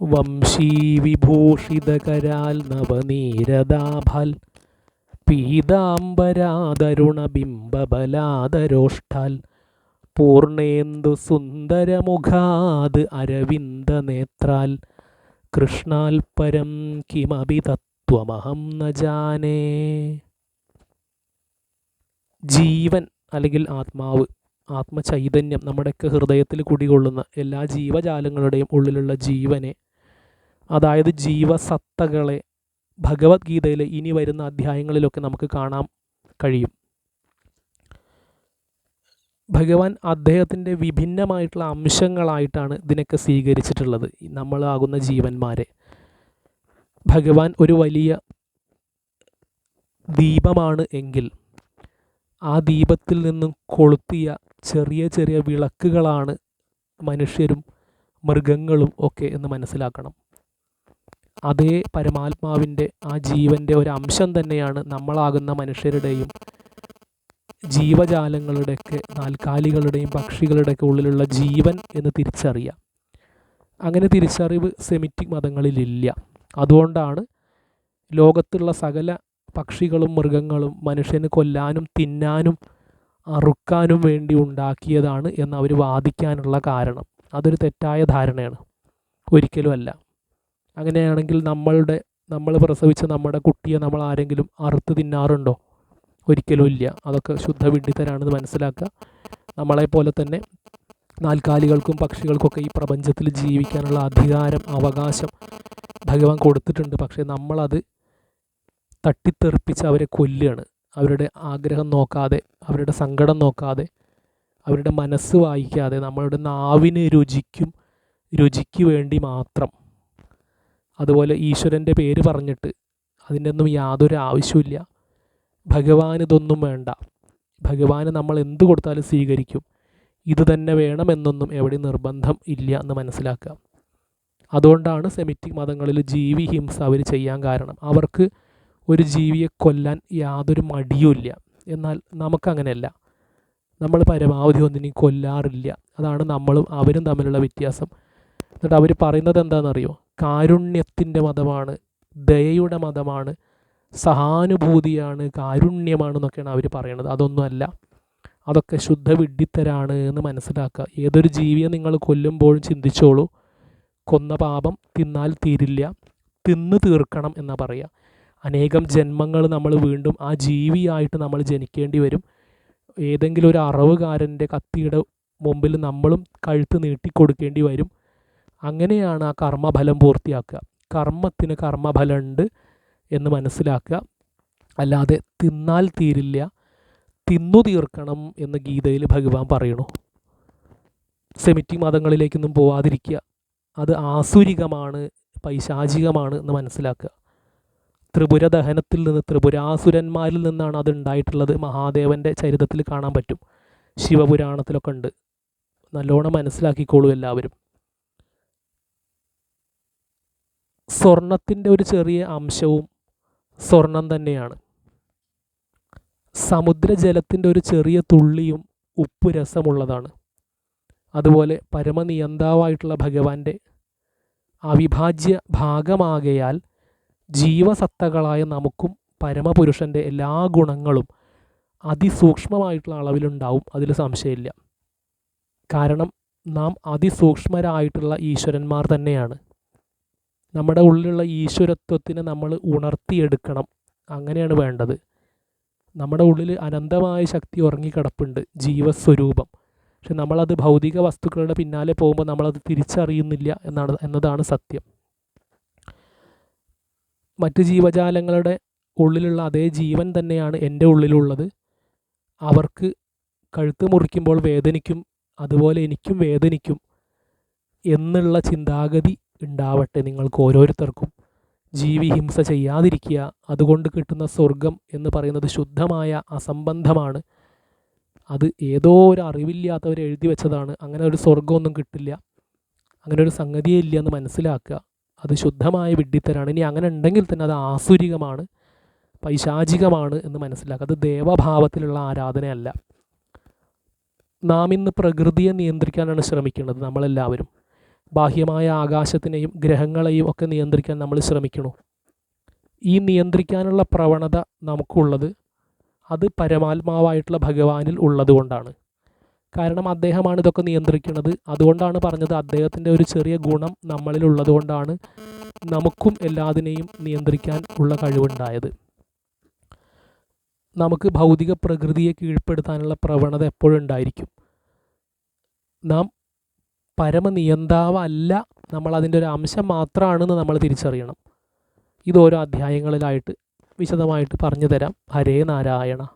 വംശീവിഭൂഷിതകരാൽ നവനീരദാഭാൽ. പീതാംബരാതരുണബിംബബലാദരോഷ്ടാൽ പൂർണേന്ദു സുന്ദരമുഖാത് അരവിന്ദനേത്രാൽ. കൃഷ്ണാൽ പരം കിമപി തത്വമഹം ന ജാനേ. ജീവൻ അല്ലെങ്കിൽ ആത്മാവ് ആത്മചൈതന്യം നമ്മുടെയൊക്കെ ഹൃദയത്തിൽ കുടികൊള്ളുന്ന എല്ലാ ജീവജാലങ്ങളുടെയും ഉള്ളിലുള്ള ജീവനെ അതായത് ജീവസത്തകളെ ഭഗവത്ഗീതയിലെ ഇനി വരുന്ന അധ്യായങ്ങളിലൊക്കെ നമുക്ക് കാണാൻ കഴിയും. ഭഗവാൻ അദ്ദേഹത്തിന്റെ വിഭിന്നമായിട്ടുള്ള അംശങ്ങളായിട്ടാണ് ഇതിനൊക്കെ സ്വീകരിച്ചിട്ടുള്ളത്. നമ്മളാകുന്ന ജീവന്മാരെ. ഭഗവാൻ ഒരു വലിയ ദീപമാണ് എങ്കിൽ ആ ദീപത്തിൽ നിന്നും കൊളുത്തിയ ചെറിയ ചെറിയ വിളക്കുകളാണ് മനുഷ്യരും മൃഗങ്ങളും ഒക്കെ എന്ന് മനസ്സിലാക്കണം. അതേ പരമാത്മാവിന്റെ ആ ജീവന്റെ ഒരു അംശം തന്നെയാണ് നമ്മളാകുന്ന മനുഷ്യരുടെയും ജീവജാലങ്ങളുടെയൊക്കെ നാൽക്കാലികളുടെയും പക്ഷികളുടെയൊക്കെ ഉള്ളിലുള്ള ജീവൻ എന്ന് തിരിച്ചറിയാം അങ്ങനെ തിരിച്ചറിവ് സെമിറ്റിക് മതങ്ങളിലില്ല. അതുകൊണ്ടാണ് ലോകത്തുള്ള സകല പക്ഷികളും മൃഗങ്ങളും മനുഷ്യന് കൊല്ലാനും തിന്നാനും അറുക്കാനും വേണ്ടി ഉണ്ടാക്കിയതാണ് എന്ന് അവർ വാദിക്കാനുള്ള കാരണം. അതൊരു തെറ്റായ ധാരണയാണ്. ഒരിക്കലും അല്ല അങ്ങനെയാണെങ്കിൽ നമ്മളുടെ നമ്മൾ പ്രസവിച്ച നമ്മുടെ കുട്ടിയെ നമ്മൾ ആരെങ്കിലും അറുത്ത് തിന്നാറുണ്ടോ? ഒരിക്കലും ഇല്ല. അതൊക്കെ ശുദ്ധ വിഡ്ഢിത്തരാണെന്ന് മനസ്സിലാക്കുക. നമ്മളെപ്പോലെ തന്നെ നാൽക്കാലികൾക്കും പക്ഷികൾക്കൊക്കെ ഈ പ്രപഞ്ചത്തിൽ ജീവിക്കാനുള്ള അധികാരം അവകാശം ഭഗവാൻ കൊടുത്തിട്ടുണ്ട്. പക്ഷേ നമ്മളത് തട്ടിത്തെറിപ്പിച്ച് അവരെ കൊല്ലുകയാണ്. അവരുടെ ആഗ്രഹം നോക്കാതെ അവരുടെ സങ്കടം നോക്കാതെ അവരുടെ മനസ്സ് വായിക്കാതെ നമ്മളുടെ നാവിന് രുചിക്കും രുചിക്ക് വേണ്ടി മാത്രം. അതുപോലെ ഈശ്വരന്റെ പേര് പറഞ്ഞിട്ട് അതിന്റെ ഒന്നും യാതൊരു ആവശ്യമില്ല ഭഗവാൻ ഇതൊന്നും വേണ്ട. ഭഗവാന് നമ്മൾ എന്ത് കൊടുത്താലും സ്വീകരിക്കും. ഇത് തന്നെ വേണമെന്നൊന്നും എവിടെ നിർബന്ധം ഇല്ല എന്ന് മനസ്സിലാക്കുക. അതുകൊണ്ടാണ് സെമിറ്റിക് മതങ്ങളിൽ ജീവി ഹിംസ അവർ ചെയ്യാൻ കാരണം. അവർക്ക് ഒരു ജീവിയെ കൊല്ലാൻ യാതൊരു മടിയുമില്ല എന്നാൽ നമുക്കങ്ങനെയല്ല നമ്മൾ പരമാവധി ഒന്നിനെയും കൊല്ലാറില്ല. അതാണ് നമ്മളും അവരും തമ്മിലുള്ള വ്യത്യാസം. എന്നിട്ട് അവർ പറയുന്നത് എന്താണെന്നറിയോ? കാരുണ്യത്തിന്റെ മതമാണ് ദയയുടെ മതമാണ് സഹാനുഭൂതിയാണ് കാരുണ്യമാണ് എന്നൊക്കെയാണ് അവർ പറയണത്. അതൊന്നുമല്ല. അതൊക്കെ ശുദ്ധ വിഡ്ഢിത്തരാണ് എന്ന് മനസ്സിലാക്കുക. ഏതൊരു ജീവിയെ നിങ്ങൾ കൊല്ലുമ്പോഴും ചിന്തിച്ചോളൂ. കൊന്ന പാപം തിന്നാൽ തീരില്ല. തിന്ന് തീർക്കണം എന്നാ പറയുക. അനേകം ജന്മങ്ങൾ നമ്മൾ വീണ്ടും ആ ജീവിയായിട്ട് നമ്മൾ ജനിക്കേണ്ടി വരും. ഏതെങ്കിലും ഒരു അറവുകാരന്റെ കത്തിയുടെ മുമ്പിൽ നമ്മളും കഴുത്ത് നീട്ടിക്കൊടുക്കേണ്ടി വരും. അങ്ങനെയാണ് ആ കർമ്മഫലം പൂർത്തിയാക്കുക. കർമ്മത്തിന് കർമ്മഫലമുണ്ട് എന്ന് മനസ്സിലാക്കുക. അല്ലാതെ തിന്നാൽ തീരില്ല തിന്നു തീർക്കണം എന്ന് ഗീതയിൽ ഭഗവാൻ പറയണു സെമിറ്റിക് മതങ്ങളിലേക്കൊന്നും പോവാതിരിക്കുക. അത് ആസുരികമാണ് പൈശാചികമാണ് എന്ന് മനസ്സിലാക്കുക. ത്രിപുര ദഹനത്തിൽ നിന്ന് ത്രിപുരാസുരന്മാരിൽ നിന്നാണ് അത് ഉണ്ടായിട്ടുള്ളത്. മഹാദേവന്റെ ചരിത്രത്തിൽ കാണാൻ പറ്റും. ശിവപുരാണത്തിലൊക്കെ ഉണ്ട്. നല്ലോണം മനസ്സിലാക്കിക്കോളൂ എല്ലാവരും. സ്വർണത്തിന്റെ ഒരു ചെറിയ അംശവും സ്വർണം തന്നെയാണ്. സമുദ്രജലത്തിന്റെ ഒരു ചെറിയ തുള്ളിയും ഉപ്പ് രസമുള്ളതാണ്. അതുപോലെ പരമനിയന്താവായിട്ടുള്ള ഭഗവാന്റെ അവിഭാജ്യ ഭാഗമാകയാൽ ജീവസത്തകളായ നമുക്കും പരമപുരുഷന്റെ എല്ലാ ഗുണങ്ങളും അതിസൂക്ഷ്മമായിട്ടുള്ള അളവിലുണ്ടാവും അതിൽ സംശയമില്ല. കാരണം നാം അതിസൂക്ഷ്മരായിട്ടുള്ള ഈശ്വരന്മാർ തന്നെയാണ്. നമ്മുടെ ഉള്ളിലുള്ള ഈശ്വരത്വത്തിനെ നമ്മൾ ഉണർത്തിയെടുക്കണം. അങ്ങനെയാണ് വേണ്ടത്. നമ്മുടെ ഉള്ളിൽ അനന്തമായ ശക്തി ഉറങ്ങിക്കിടപ്പുണ്ട്. ജീവസ്വരൂപം. പക്ഷെ നമ്മളത് ഭൗതിക വസ്തുക്കളുടെ പിന്നാലെ പോകുമ്പോൾ നമ്മളത് തിരിച്ചറിയുന്നില്ല എന്നാണ് എന്നതാണ് സത്യം. മറ്റ് ജീവജാലങ്ങളുടെ ഉള്ളിലുള്ള അതേ ജീവൻ തന്നെയാണ് എന്റെ ഉള്ളിലുള്ളത്. അവർക്ക് കഴുത്ത് മുറിക്കുമ്പോൾ വേദനിക്കും അതുപോലെ എനിക്കും വേദനിക്കും. എന്നുള്ള ചിന്താഗതി ഉണ്ടാവട്ടെ നിങ്ങൾക്ക് ഓരോരുത്തർക്കും. ജീവി ഹിംസ ചെയ്യാതിരിക്കുക അതുകൊണ്ട് കിട്ടുന്ന സ്വർഗം എന്ന് പറയുന്നത് ശുദ്ധമായ അസംബന്ധമാണ്. അത് ഏതോ ഒരു അറിവില്ലാത്തവർ എഴുതി വെച്ചതാണ്. അങ്ങനെ ഒരു സ്വർഗമൊന്നും കിട്ടില്ല. അങ്ങനെ ഒരു സംഗതിയേ ഇല്ല എന്ന് മനസ്സിലാക്കുക. അത് ശുദ്ധമായ വിഡ്ഢിത്തരാണ്. ഇനി അങ്ങനെ ഉണ്ടെങ്കിൽ തന്നെ അത് ആസുരികമാണ് പൈശാചികമാണ് എന്ന് മനസ്സിലാക്കുക. അത് ദേവഭാവത്തിലുള്ള ആരാധനയല്ല. നാം ഇന്ന് പ്രകൃതിയെ നിയന്ത്രിക്കാനാണ് ശ്രമിക്കുന്നത് നമ്മളെല്ലാവരും. ബാഹ്യമായ ആകാശത്തിനെയും ഗ്രഹങ്ങളെയും ഒക്കെ നിയന്ത്രിക്കാൻ നമ്മൾ ശ്രമിക്കണു. ഈ നിയന്ത്രിക്കാനുള്ള പ്രവണത നമുക്കുള്ളത് അത് പരമാത്മാവായിട്ടുള്ള ഭഗവാനിൽ ഉള്ളതുകൊണ്ടാണ് കാരണം അദ്ദേഹമാണ് ഇതൊക്കെ നിയന്ത്രിക്കുന്നത് അതുകൊണ്ടാണ് പറഞ്ഞത് അദ്ദേഹത്തിന്റെ ഒരു ചെറിയ ഗുണം നമ്മളിൽ ഉള്ളതുകൊണ്ടാണ് നമുക്കും എല്ലാതിനെയും നിയന്ത്രിക്കാൻ ഉള്ള കഴിവുണ്ടായത്. നമുക്ക് ഭൗതിക പ്രകൃതിയെ കീഴ്പ്പെടുത്താനുള്ള പ്രവണത എപ്പോഴും ഉണ്ടായിരിക്കും. നാം പരമനിയന്താവല്ല നമ്മൾ അതിന്റെ ഒരു അംശം മാത്രമാണെന്ന് നമ്മൾ തിരിച്ചറിയണം. ഇത് ഓരോ അധ്യായങ്ങളിലായിട്ട് വിശദമായിട്ട് പറഞ്ഞു തരാം. ഹരേ നാരായണ.